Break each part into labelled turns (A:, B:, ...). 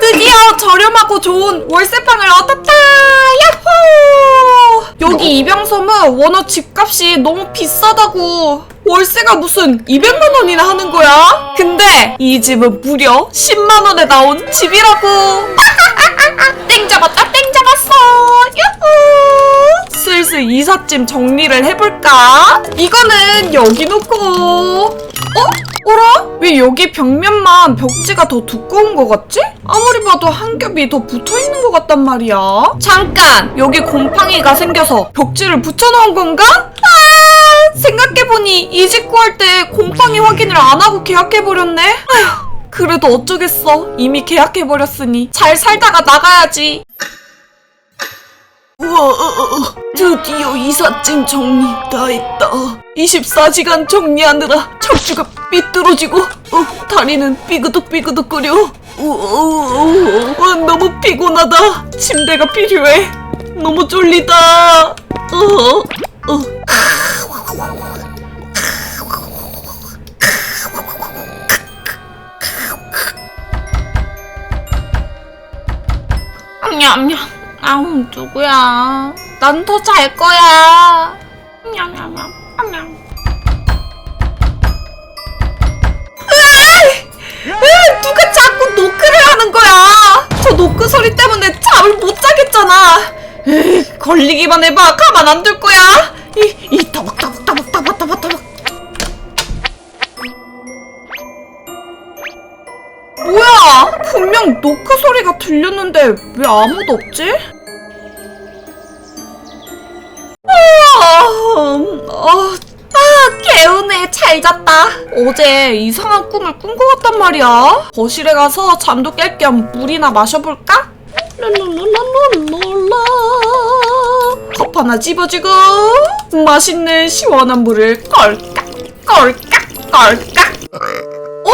A: 드디어 저렴하고 좋은 월세방을 얻었다! 야호! 여기 이병섬은 워낙 집값이 너무 비싸다고 월세가 무슨 200만 원이나 하는 거야? 근데 이 집은 무려 10만 원에 나온 집이라고! 땡 잡았다 땡 잡았어! 야호! 슬슬 이삿짐 정리를 해볼까? 이거는 여기 놓고 어? 여기 벽면만 벽지가 더 두꺼운 것 같지? 아무리 봐도 한 겹이 더 붙어 있는 것 같단 말이야. 잠깐! 여기 곰팡이가 생겨서 벽지를 붙여놓은 건가? 아! 생각해보니 이집 구할 때 곰팡이 확인을 안 하고 계약해버렸네? 아휴, 그래도 어쩌겠어. 이미 계약해버렸으니 잘 살다가 나가야지. 우와, 어, 어, 어. 드디어 이삿짐 정리 다 했다. 24시간 정리하느라 척추가 삐뚤어지고, 어, 다리는 삐그덕삐그덕거려. 우와, 어, 너무 피곤하다. 침대가 필요해. 너무 쫄리다. 어, 어. 냠냠. 아우 누구야? 난 더 잘 거야. 냠냠냠. 냠냠. 으아! 누가 자꾸 노크를 하는 거야? 저 노크 소리 때문에 잠을 못 자겠잖아. 에이, 걸리기만 해봐. 가만 안 둘 거야. 이, 이 따박따박따박따박따박따박. 뭐야? 분명 노크 소리가 들렸는데 왜 아무도 없지? 음, 아, 아, 개운해. 잘 잤다. 어제 이상한 꿈을 꾼 것 같단 말이야. 거실에 가서 잠도 깰 겸 물이나 마셔볼까? 랄랄랄랄랄라. 컵 하나 집어주고 맛있는 시원한 물을 껄깍 껄깍 껄깍 어?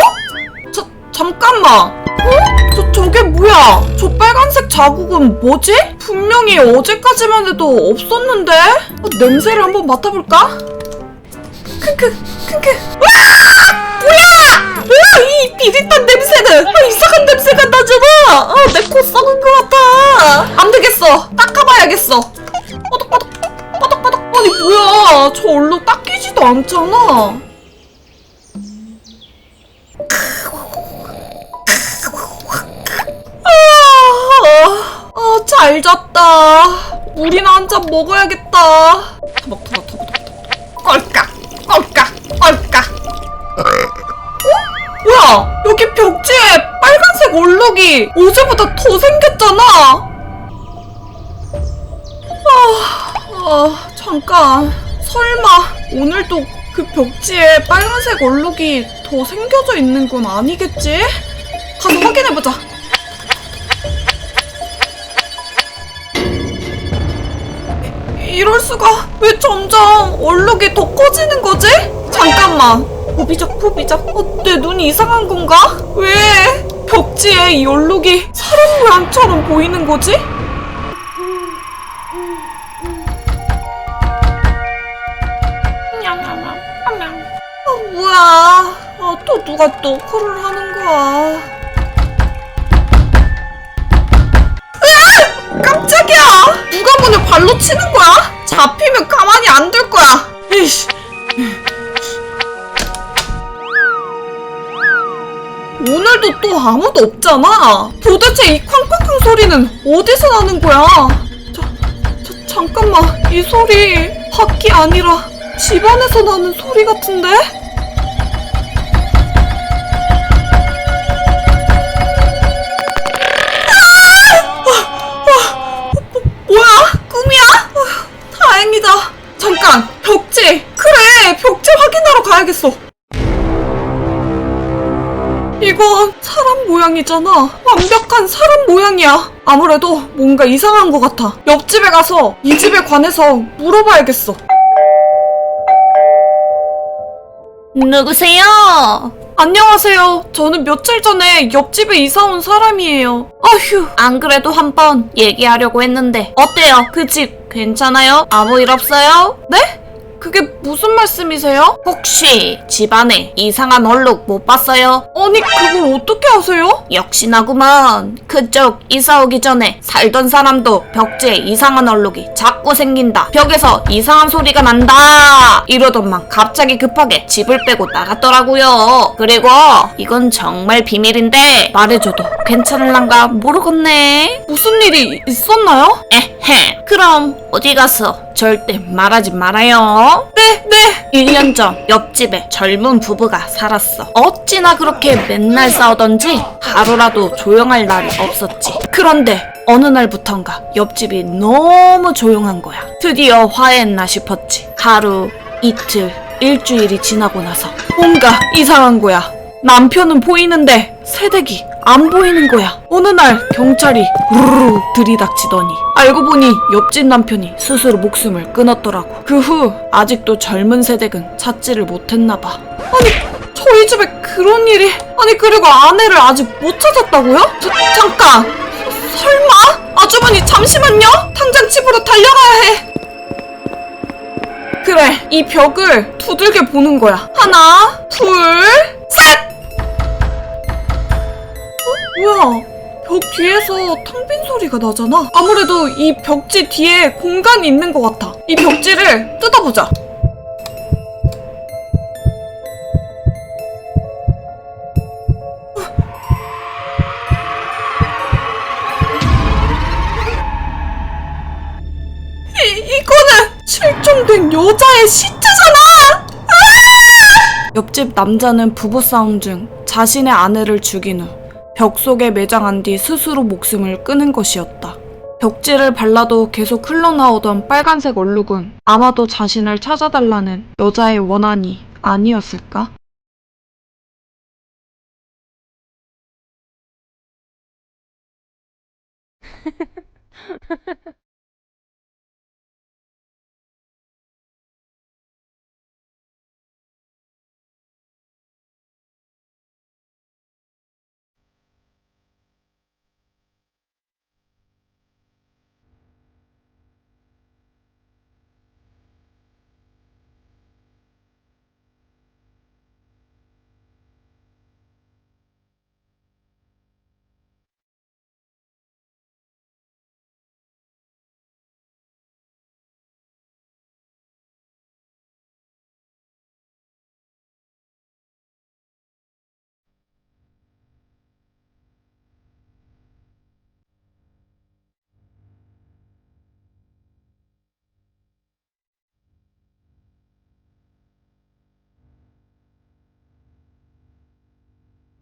A: 저, 잠깐만. 어? 저, 저게 뭐야? 저 빨간색 자국은 뭐지? 분명히 어제까지만 해도 없었는데? 어, 냄새를 한번 맡아볼까? 크크, 크크. 와! 뭐야! 뭐야, 이 비릿한 냄새는! 아, 이상한 냄새가 나잖아! 아, 내코 썩은 것 같아! 안 되겠어! 닦아봐야겠어! 뽀덕뽀덕, 뽀덕뽀덕. 아니, 뭐야! 저 얼룩 닦이지도 않잖아! 아, 잘 잤다. 물이나 한 잔 먹어야겠다. 터벅 터벅 터벅 터벅. 껄깍, 껄깍, 껄깍. 어? 뭐야? 여기 벽지에 빨간색 얼룩이 어제보다 더 생겼잖아. 아, 아, 잠깐. 설마 오늘도 그 벽지에 빨간색 얼룩이 더 생겨져 있는 건 아니겠지? 가서 확인해보자. 이럴 수가 왜 점점 얼룩이 더 커지는 거지? 잠깐만 포비적 포비적 어, 내 눈이 이상한 건가? 왜 벽지에 이 얼룩이 사람 모양처럼 보이는 거지? 아 뭐야 아, 또 누가 노크를 하는 거야! 문을 발로 치는 거야? 잡히면 가만히 안 둘 거야. 이씨. 오늘도 또 아무도 없잖아. 도대체 이 쾅쾅쾅 소리는 어디서 나는 거야? 저, 저 잠깐만 이 소리 밖이 아니라 집 안에서 나는 소리 같은데? 가야겠어. 이건 사람 모양이잖아. 완벽한 사람 모양이야. 아무래도 뭔가 이상한 것 같아. 옆집에 가서 이 집에 관해서 물어봐야겠어. 누구세요? 안녕하세요. 저는 며칠 전에 옆집에 이사 온 사람이에요. 아휴, 안 그래도 한 번 얘기하려고 했는데 어때요? 그 집 괜찮아요? 아무 일 없어요? 네? 그게 무슨 말씀이세요? 혹시 집안에 이상한 얼룩 못 봤어요? 아니, 그걸 어떻게 아세요? 역시나구먼. 그쪽 이사 오기 전에 살던 사람도 벽지에 이상한 얼룩이 자꾸 생긴다. 벽에서 이상한 소리가 난다. 이러더만 갑자기 급하게 집을 빼고 나갔더라고요. 그리고 이건 정말 비밀인데 말해줘도 괜찮을란가 모르겠네. 무슨 일이 있었나요? 에헤. 그럼 어디 가서 절대 말하지 말아요. 네, 네. 1년 전 옆집에 젊은 부부가 살았어. 어찌나 그렇게 맨날 싸우던지 하루라도 조용할 날이 없었지. 그런데 어느 날부턴가 옆집이 너무 조용한 거야. 드디어 화해했나 싶었지. 하루, 이틀, 일주일이 지나고 나서 뭔가 이상한 거야. 남편은 보이는데 새댁이 안 보이는 거야. 어느 날 경찰이 우르르 들이닥치더니 알고 보니 옆집 남편이 스스로 목숨을 끊었더라고. 그 후 아직도 젊은 새댁은 찾지를 못했나 봐. 아니 저희 집에 그런 일이 아니 그리고 아내를 아직 못 찾았다고요? 저, 잠깐 설마? 아주머니 잠시만요. 당장 집으로 달려가야 해. 그래, 이 벽을 두들겨 보는 거야. 하나, 둘, 셋! 어? 뭐야? 벽 뒤에서 텅빈 소리가 나잖아. 아무래도 이 벽지 뒤에 공간이 있는 것 같아. 이 벽지를 뜯어보자. 이, 이거는 실종된 여자의! 아! 옆집 남자는 부부싸움 중 자신의 아내를 죽인 후 벽 속에 매장한 뒤 스스로 목숨을 끊은 것이었다. 벽지를 발라도 계속 흘러나오던 빨간색 얼룩은 아마도 자신을 찾아달라는 여자의 원한이 아니었을까?